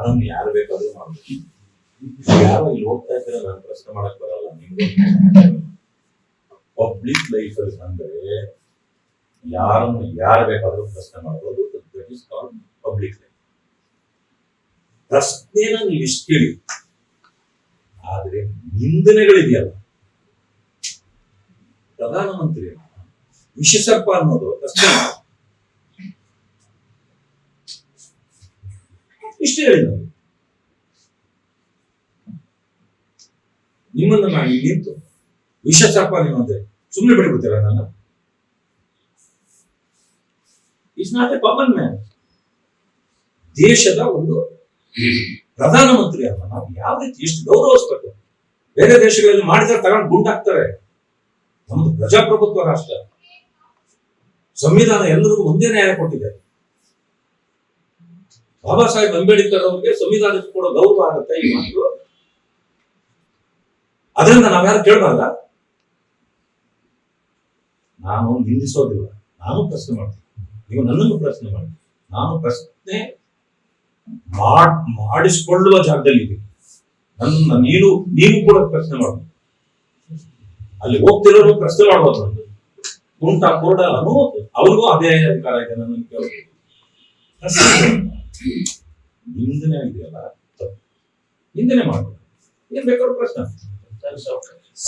ಯಾರನ್ನು ಯಾರು ಬೇಕಾದ್ರೂ ಮಾಡ್ಬೋದು. ಯಾರು ಇಲ್ಲಿ ಹೋಗ್ತಾ ಇದ್ರೆ ನಾನು ಪ್ರಶ್ನೆ ಮಾಡಕ್ ಬರಲ್ಲ, ನಿಮ್ಗೆ ಪಬ್ಲಿಕ್ ಲೈಫ್ ಅಲ್ಲಿ ಅಂದ್ರೆ ಯಾರನ್ನು ಯಾರು ಬೇಕಾದ್ರೂ ಪ್ರಶ್ನೆ ಮಾಡ್ಬೋದು. ಪಬ್ಲಿಕ್ ಲೈಫ್ ಪ್ರಶ್ನೆನ ನೀವು ಇಷ್ಟು ಕೇಳಿ, ಆದ್ರೆ ನಿಂದನೆಗಳಿದೆಯಲ್ಲ. ಪ್ರಧಾನಮಂತ್ರಿ ವಿಷಸರ್ಪ ಅನ್ನೋದು ಪ್ರಶ್ನೆ ಅಲ್ಲ. ಇಷ್ಟು ಹೇಳಿದ್ರು ನಿಮ್ಮನ್ನ ನಾನು ನಿಂತು ನೀವು ಅಂದ್ರೆ ಸುಮ್ಮನೆ ಬಿಟ್ಬಿಡ್ತೀರ ನನ್ನ? Is not a common man ದೇಶದ ಒಂದು ಪ್ರಧಾನಮಂತ್ರಿ ಅಲ್ಲ. ನಾವು ಯಾವ ರೀತಿ ಎಷ್ಟು ಗೌರವಿಸ್ಬೇಕು? ಬೇರೆ ದೇಶಗಳಲ್ಲಿ ಮಾಡಿದ್ರೆ ತಗೊಂಡು ಗುಂಡಾಕ್ತಾರೆ. ನಮ್ದು ಪ್ರಜಾಪ್ರಭುತ್ವ ರಾಷ್ಟ್ರ. ಸಂವಿಧಾನ ಎಲ್ಲರಿಗೂ ಒಂದೇ ನ್ಯಾಯ ಕೊಟ್ಟಿದೆ. ಬಾಬಾ ಸಾಹೇಬ್ ಅಂಬೇಡ್ಕರ್ ಅವರಿಗೆ ಸಂವಿಧಾನಕ್ಕೆ ಕೂಡ ಗೌರವ ಆಗುತ್ತೆ ಈ ಮಾತು. ಅದರಿಂದ ನಾವ್ಯಾರು ಕೇಳಬಾರ್ದ? ನಾನು ನಿಂದಿಸೋದಿಲ್ಲ. ನಾನು ಪ್ರಶ್ನೆ ಮಾಡ್ತೀನಿ. ನೀವು ನನ್ನನ್ನು ಪ್ರಶ್ನೆ ಮಾಡಿ. ನಾನು ಪ್ರಶ್ನೆ ಮಾಡ್, ಮಾಡಿಸಿಕೊಳ್ಳುವ ಜಾಗದಲ್ಲಿ ನನ್ನ ನೀನು, ನೀವು ಕೂಡ ಪ್ರಶ್ನೆ ಮಾಡ್ಬೋದು ಅಲ್ಲಿ ಹೋಗ್ತಿರೋರು ಪ್ರಶ್ನೆ ಮಾಡ್ಬೋದು ಕುಂಟ ಕೋರ್ಡ ಅನ್ನೋದು ಅವ್ರಿಗೂ ಅದೇ ಅಧಿಕಾರ ಇದೆ ನನ್ನ ಪ್ರಶ್ನೆ ನಿಂದನೆ ಇದೆಯಲ್ಲ ತಪ್ಪು. ನಿಂದನೆ ಮಾಡ್ಬೋದು ಏನ್ ಬೇಕಾದ್ರೂ ಪ್ರಶ್ನೆ.